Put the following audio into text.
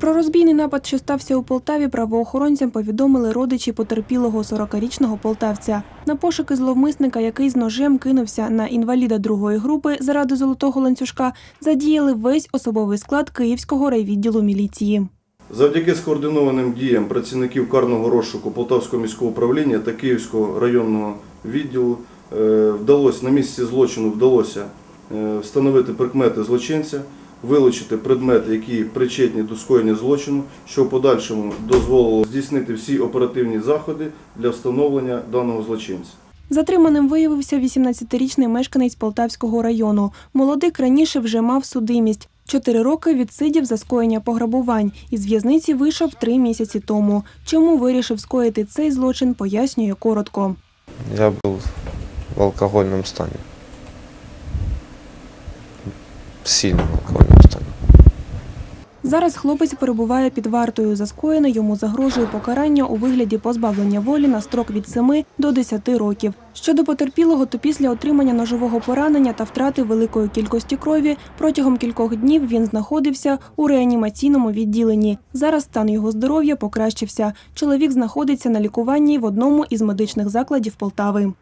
Про розбійний напад, що стався у Полтаві, правоохоронцям повідомили родичі потерпілого 40-річного полтавця. На пошуки зловмисника, який з ножем кинувся на інваліда другої групи заради золотого ланцюжка, задіяли весь особовий склад Київського райвідділу міліції. Завдяки скоординованим діям працівників карного розшуку Полтавського міського управління та Київського районного відділу е, вдалося на місці злочину вдалося е, встановити прикмети злочинця, вилучити предмети, які причетні до скоєння злочину, що в подальшому дозволило здійснити всі оперативні заходи для встановлення даного злочинця. Затриманим виявився 18-річний мешканець Полтавського району. Молодик раніше вже мав судимість. Чотири роки відсидів за скоєння пограбувань. Із в'язниці вийшов три місяці тому. Чому вирішив скоїти цей злочин, пояснює коротко. Я был в алкогольном стане. В сильном алкогольном стане. Зараз хлопець перебуває під вартою. За скоєне йому загрожує покарання у вигляді позбавлення волі на строк від 7 до 10 років. Щодо потерпілого, то після отримання ножового поранення та втрати великої кількості крові протягом кількох днів він знаходився у реанімаційному відділенні. Зараз стан його здоров'я покращився. Чоловік знаходиться на лікуванні в одному із медичних закладів Полтави.